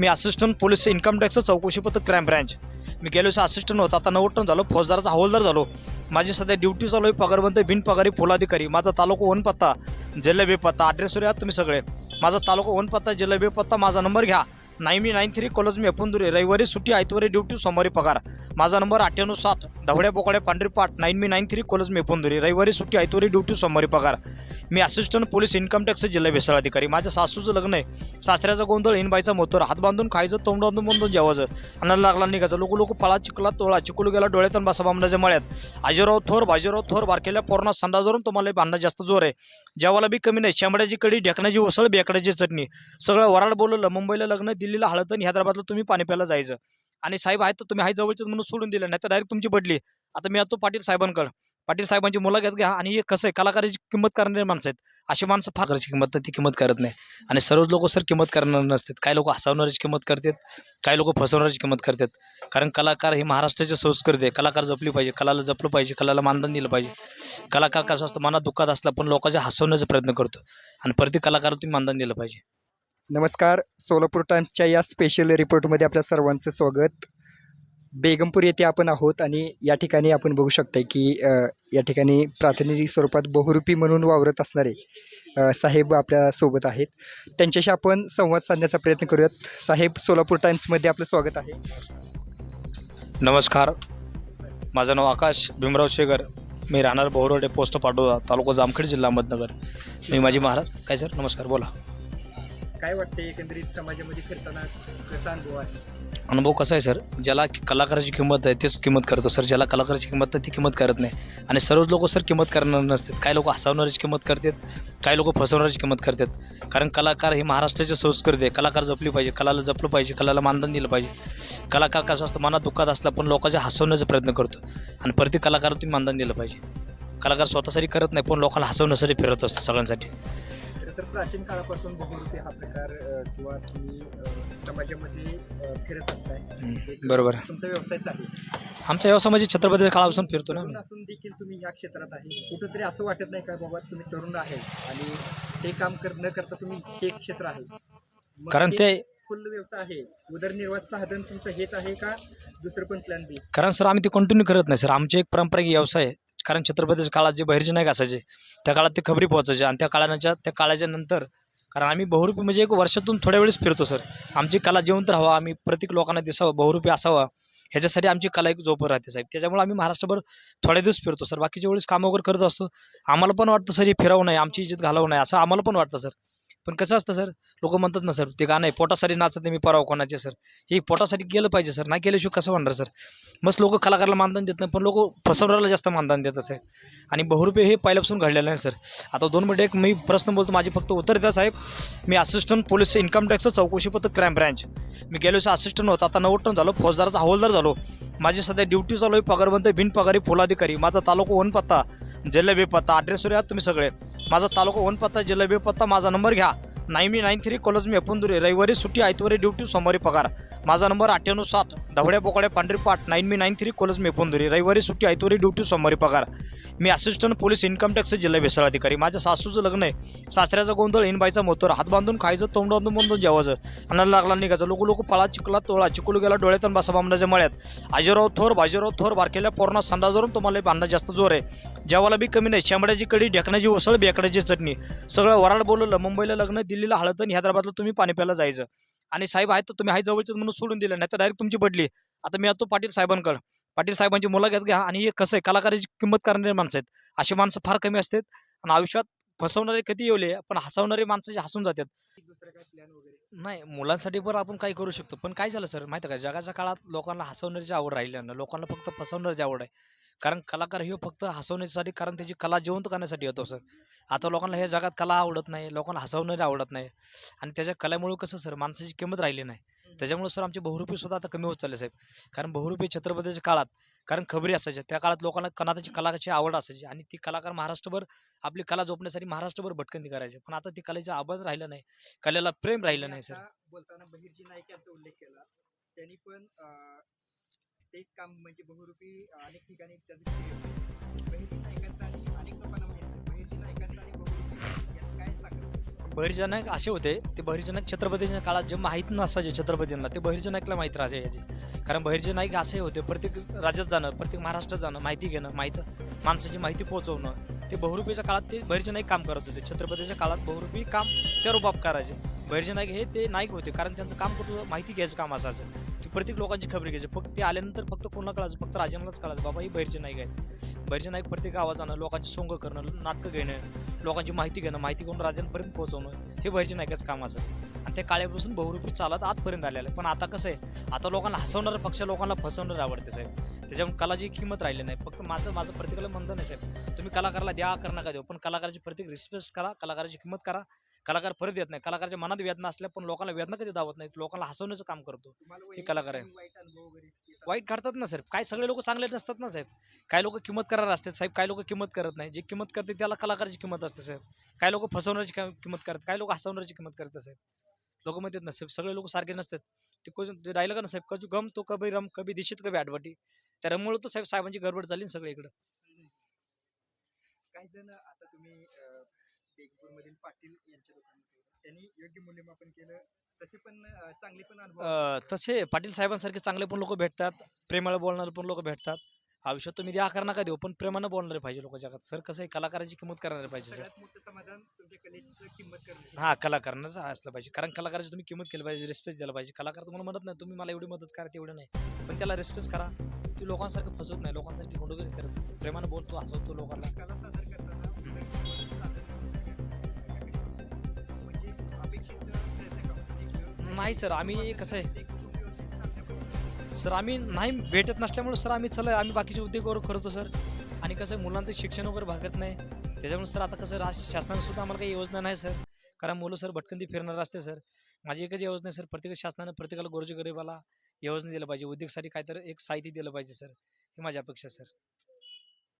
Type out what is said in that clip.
मी assistant police income tax चौकशी पत्र crime branch मी गेलो असिस्टंट होता आता नव्वद टन झालो फौजदाराचा हवालदार झालो. माझी सध्या ड्युटी चालू आहे पगारबंद बिनपगारी फुलाधिकारी. माझा तालुका वन पत्ता जिल्हा बेपत्ता. ॲड्रेसवर या तुम्ही सगळे. माझा तालुका वन पत्ता जिल्हा बेपत्ता माझा नंबर घ्या. मी नाईन थ्री कॉलेज मी एपुंदुरी रविवारी सुट्टी आयतवारी ड्युटी सोमवारी पगार. माझा नंबर अठ्ठ्याण्णव सात ढवड्या बोकड्या पांढरीपाट नाईन मी नाईन थ्री कॉलेज मी एपुंदुरी रविवारी सुट्टी आयतवारी ड्युटी सोमवारी पगार. मी असिस्टंट पोलीस इन्कम टॅक्स जिल्हा भेसळ अधिकारी माझ्या सासूचं लग्न आहे. सासऱ्याचा गोंधळ इनबाईचा मोतर. हात बांधून खायचं तोंड बांधून बांधून जेवायचं. अन्नाला लागला निघायचं. लोक लोक पळा चिकला तोळा. चिकुल गेला डोळ्यात आणि बसा बामणाच्या मळ्यात. आजीराव थोर बाजीराव थोर बारकेल्या पोरणा संडाजवरून तुम्हाला भांडणं जास्त जोर आहे. जेवायला बी कमी नाही. शेंबड्याची कडी ढेकण्याची उसळ बेकड्याची चटणी. सगळं वराड बोलवलं. मुंबईला लग्न दिल्लीला हळद आणि हैदराबादला तुम्ही पाणी प्यायला जायचं. आणि साहेब आहेत तर तुम्ही हाय जवळचे म्हणून सोडून दिलं नाही तर डायरेक्ट तुमची बदली. आता मी आता पाटील साहेबांकडे. पाटील साहेबांची मुलाखत घ्या आणि हे कसं आहे कलाकाराची किंमत करणारे माणसं आहेत. अशी माणसं फार करायची किंमत नाही ती किंमत करत नाही. आणि सर्वच लोक सर किंमत करणार नसतात. काही लोक हसवणाऱ्याची किंमत करतात काही लोक फसवणाऱ्याची किंमत करतात. कारण कलाकार ही महाराष्ट्राची संस्कृती आहे. कलाकार जपली पाहिजे कलाला जपलं पाहिजे कलाला मानधन दिलं पाहिजे. कलाकार कसं असतं मनात दुःखात असला पण लोकांच्या हसवण्याचा प्रयत्न करतो. आणि प्रत्येक कलाकाराला तुम्ही मानधन दिलं पाहिजे. नमस्कार. सोलापूर टाइम्सच्या या स्पेशल रिपोर्टमध्ये आपल्या सर्वांचं स्वागत. बेगमपूर येथे आपण आहोत आणि या ठिकाणी आपण बघू शकता की या ठिकाणी प्रातिनिधिक स्वरूपात बहुरूपी म्हणून वावरत असणारे साहेब आपल्यासोबत आहेत. त्यांच्याशी आपण संवाद साधण्याचा प्रयत्न करूयात. साहेब सोलापूर टाइम्समध्ये आपलं स्वागत आहे. नमस्कार. माझं नाव आकाश भीमराव शेगर. मी राहणार बहुरोडे पोस्ट पाटोदा तालुका जामखेड जिल्हा अहमदनगर. मी माझी महाराज काय सर? नमस्कार बोला. काय वाटतं एकंदरीत समाजामध्ये फिरताना कसा अनुभव आहे? अनुभव कसा आहे सर? ज्याला कलाकाराची किंमत आहे तेच किंमत करतो. सर ज्याला कलाकाराची किंमत आहे ती किंमत करत नाही. आणि सर्वच लोक सर किंमत करणार नसतात. काही लोक हसवणाऱ्याची किंमत करतात काही लोक फसवणाऱ्याची किंमत करतात. कारण कलाकार ही महाराष्ट्राची संस्कृती आहे. कलाकार जपली पाहिजे कलाला जपलं पाहिजे कलाला मानधन दिलं पाहिजे. कलाकार कसं असतं मनात दुःखात असला पण लोकांच्या हसवण्याचा प्रयत्न करतो. आणि प्रत्येक कलाकाराला तुम्ही मानधन दिलं पाहिजे. कलाकार स्वतःसाठी करत नाही पण लोकांना हसवण्यासाठी फिरत असतो सगळ्यांसाठी. खरं तर प्राचीन काळापासून बहुरूपी हा प्रकार किंवा तुम्ही समाजामध्ये फिरत असताय. बरोबर. तुमचा व्यवसायच आहे. आमच्या व्यवसायामध्ये छत्रपतीच्या काळापासून फिरतो ना असून देखील तुम्ही या क्षेत्रात आहे. कुठंतरी असं वाटत नाही का बाबा तुम्ही तरुण आहे आणि हे काम कर न करता तुम्ही हे क्षेत्र आहे. कारण ते फुल व्यवसाय आहे. उदरनिर्वाह साधन तुमचं हेच आहे का? दुसरं पण प्लॅन बी कारण सर आम्ही ते कंटिन्यू करत नाही. सर आमचे एक पारंपरिक व्यवसाय आहे. कारण छत्रपतीच्या काळात जे बाहेरचे नाही असायचे त्या काळात ते खबरी पोहोचायचे आणि त्या काळाच्या त्या काळाच्या नंतर कारण आम्ही बहुरूपी म्हणजे एक वर्षातून थोड्या वेळेस फिरतो सर. आमची कला जिवंत राहावा आम्ही प्रत्येक लोकांना दिसावं बहुरूपी असावा ह्याच्यासाठी आमची कला एक जोपर राहते साहेब. त्याच्यामुळे आम्ही महाराष्ट्रभर थोड्या दिवस फिरतो सर. बाकीच्या वेळेस कामं वगैरे करत असतो. आम्हाला पण वाटतं सर हे फिरावं नाही आमची इज्जत घालावं नाही असं आम्हाला पण वाटतं सर. पण कसं असतं सर? लोक म्हणतात ना सर ते गाणं आहे पोटासाठी नाचत मी पराव कोणाचे सर? हे पोटासाठी केलं पाहिजे सर. नाही केल्याशिवाय कसं म्हणणार सर? मस्त लोक कलाकाराला मानधन देत नाही पण लोक फसवणाऱ्याला जास्त मानधन देत असे आणि बहुरुपये हे पहिल्यापासून घडलेलं नाही सर. आता दोन मिनिटं एक मी प्रश्न बोलतो माझी फक्त उत्तर द्या साहेब. मी असिस्टंट पोलीस इन्कम टॅक्सचं चौकशी पत्र क्राईम ब्रँच मी गेलो असिस्टंट होता आता नव्वद टन झालो फौजदाराचा हवालदार झालो. माझी सध्या ड्युटी चालू आहे पगारबंद बिनपगारी फुलाधिकारी माझा तालुका वन पत्ता जिल्हा बेपत्ता अड्रेसवर या तुम्ही सगळे. माझा तालुका वन पत्ता जिल्हा बेपत्ता माझा नंबर घ्या. नाईन मी नाईन थ्री कॉलेज मी एपुंदुरी. रविवारी सुट्टी आयतवारी ड्युटी सोमवारी पगार. माझा नंबर अठ्ठ्याण्णव सात. ढवड्या बोकड्या पांढरी पाठ नाईन मी नाईन थ्री कॉलेज मी एपुंदुरी. रविवारी सुट्टी आयतवारी ड्युटी सोमवारी पगार. मी असिस्टंट पोलीस इन्कम टॅक्स जिल्हा भेसळ अधिकारी. माझ्या सासूचं लग्न आहे. सासऱ्याचा गोंधळ इनबाईचा मोतर. हात बांधून खायचं तोंड बांधून बांधून जेवायचं. अन्नाला लागला निघायचं. लोक लोक पळा चिकला तोळा. चिकुल गेला डोळ्यात आणि बसा बामणाच्या मळ्यात. आजीराव थोर बाजीराव थोर बारकेल्या पोरणा संडाजवरून तुम्हाला भांडणं जास्त जोर आहे. जेवायला बी कमी नाही. शेंबड्याची कडी ढेकण्याची उसळ बेकड्याची चटणी. सगळं वराड बोलवलं. मुंबईला लग्न दिल्लीला हळद आणि हैदराबादला तुम्ही पाणी प्यायला जायचं. आणि साहेब आहेत तर तुम्ही हाय जवळचे म्हणून सोडून दिलं. नाही तर डायरेक्ट तुमची बदली. आता मी आता पाटील साहेबांकडे. पाटील साहेबांची मुलाखत घ्या आणि हे कसं आहे? कलाकाराची किंमत करणारे माणसं आहेत. अशी माणसं फार कमी असतात आणि आयुष्यात फसवणारे कधी येवले पण हसवणारे माणसं हसून जातात. वगैरे नाही मुलांसाठी पण आपण काही करू शकतो. पण काय झालं सर? माहिती आहे का? जगाच्या काळात लोकांना हसवण्याची आवड राहिली ना लोकांना फक्त फसवण्याची आवड आहे. कारण कलाकार हे फक्त हसवण्यासाठी कारण त्याची कला जिवंत करण्यासाठी येतो सर. आता लोकांना ह्या जगात कला आवडत नाही लोकांना हसवणारी आवडत नाही. आणि त्याच्या कलेमुळे कसं सर माणसाची किंमत राहिली नाही. त्याच्यामुळे सर आमचे बहुरूपी सुद्धा आता कमी होत चालले साहेब. कारण बहुरूपी छत्रपतीच्या काळात कारण खबरी असायच्या त्या काळात लोकांना कनाताची कलाची आवड असायची आणि ती कलाकार महाराष्ट्रभर आपली कला जोपण्यासाठी महाराष्ट्रभर भटकंती करायचे. पण आता ती कलेचा आबाद राहिला नाही कलेला प्रेम राहिलं नाही सर. बोलताना बहिर्जी नाईक यांचा उल्लेख केला. त्यांनी पण तेच काम म्हणजे बहुरूपी अनेक ठिकाणी त्याचं केलं. आणि अनेक लोकांना माहीत आणि बहुरूपी याचं काय असे होते. ते बहिर्जी छत्रपतीच्या काळात जे माहीत नसायचे छत्रपतींना ते बहिर्जनकला माहीत राहायचे. याचे कारण बहिर्जीनायक असे होते. प्रत्येक राज्यात जाणं प्रत्येक महाराष्ट्रात जाणं माहिती घेणं माहीत माणसाची माहिती पोहोचवणं. ते बहुरूपीच्या काळात ते बहिर्जी काम करत होते. छत्रपतीच्या काळात बहुरूपी काम त्या रूपात करायचे. बहिर्जी नाईक हे ते नाईक होते. कारण त्यांचं काम कुठं माहिती घ्यायचं काम असायचं. प्रत्येक लोकांची खबरी घ्यायची. फक्त ते आल्यानंतर फक्त कोणाला कळायचं? फक्त राजांनाच कळायचं. बाबा ही बहिरचे नाईक आहेत. बहिरचे नाईक प्रत्येक गावात जाणं लोकांची सोंग करणं नाटकं घेणं लोकांची माहिती घेणं माहिती घेऊन राजांपर्यंत पोहोचवणं हे बहिरचे नायकाचं काम असायचं आणि त्या काळ्यापासून बहुरूपी चालत आजपर्यंत आलेलं आहे. पण आता कसं आहे? आता लोकांना हसवणारं पक्ष लोकांना फसवणारं आवडते साहेब. त्याच्यामुळे कलाची किंमत राहिली नाही. फक्त माझं माझं प्रत्येकाला म्हणतं नाही साहेब. तुम्ही कलाकाराला द्या कर नका देऊ. पण कलाकाराची प्रत्येक रिस्पेक्ट करा कलाकाराची किंमत करा. कलाकार परत येत नाही. कलाकाराच्या मनात वेदना असल्या पण लोकांना वेदना कधी दावत नाहीत. लोकांना हसवण्याचं काम करतो तुम्हाला कलाकार आहे. वाईट काढतात ना साहेब. काय सगळे लोक चांगले नसतात ना साहेब. काही लोक किंमत करणार असतात साहेब. काही लोक किंमत करत नाही. जे किंमत करते त्याला कलाकाराची किंमत असते साहेब. काही लोक फसवण्याची कि- किंमत करतात. काही लोक हसवण्याची किंमत करतात साहेब. लोक म्हणतात ना साहेब सगळे लोक सारखे नसतात. ते कोण ते डायलॉग ना साहेब? कजू गम तो कभी रम कभी दिशेत कभी आडवटी त्या रममुळे तो साहेब साहेबांची गडबड झाली ना सगळे इकडं काही जण आता तुम्ही मधील पाटील यांच्या दुकानात. त्यांनी योग्य मूल्यमापन केलं. तसे पण चांगले पण अनुभव तसे पाटील साहेबांसारखे चांगले पण लोक भेटतात. प्रेमाला बोलणारे पण लोक भेटतात. आयुष्यात तुम्ही द्या आकार नका देऊ पण प्रेमानं बोलणारे पाहिजे लोक जगात. सर कसं आहे? कलाकाराची किंमत करणारे पाहिजे सर. सगळ्यात मोठं समाधान तुमच्या कलेची किंमत करणे हा कलाकारांनाच असलं पाहिजे. कारण कलाकाराची तुम्ही किंमत केली पाहिजे रिस्पेक्ट द्यायला पाहिजे. कलाकार तुम्हाला म्हणत नाही तुम्ही मला एवढी मदत करा तेवढं नाही. पण त्याला रिस्पेक्ट करा. ती लोकांसारखं फसवत नाही लोकांसारखी गुंडगिरी करत प्रेमानं बोलतो हसवतो लोकांना. नाही सर आम्ही कसं आहे? सर आम्ही नाही भेटत नसल्यामुळे सर आम्ही चला आम्ही बाकीचे उद्योग वगैरे करतो सर. आणि कसं आहे, मुलांचं शिक्षण वगैरे भागत नाही. त्याच्यामुळे सर आता कसं राज शासनाने सुद्धा आम्हाला काही योजना नाही सर. कारण मुलं सर भटकंती फिरणार असते सर. माझी एकच योजना आहे सर प्रत्येक शासनाने प्रत्येकाला गोरगरिबाला योजना दिलं पाहिजे. उद्योगसाठी काहीतरी एक साहित्य दिलं पाहिजे सर. ही माझी अपेक्षा सर.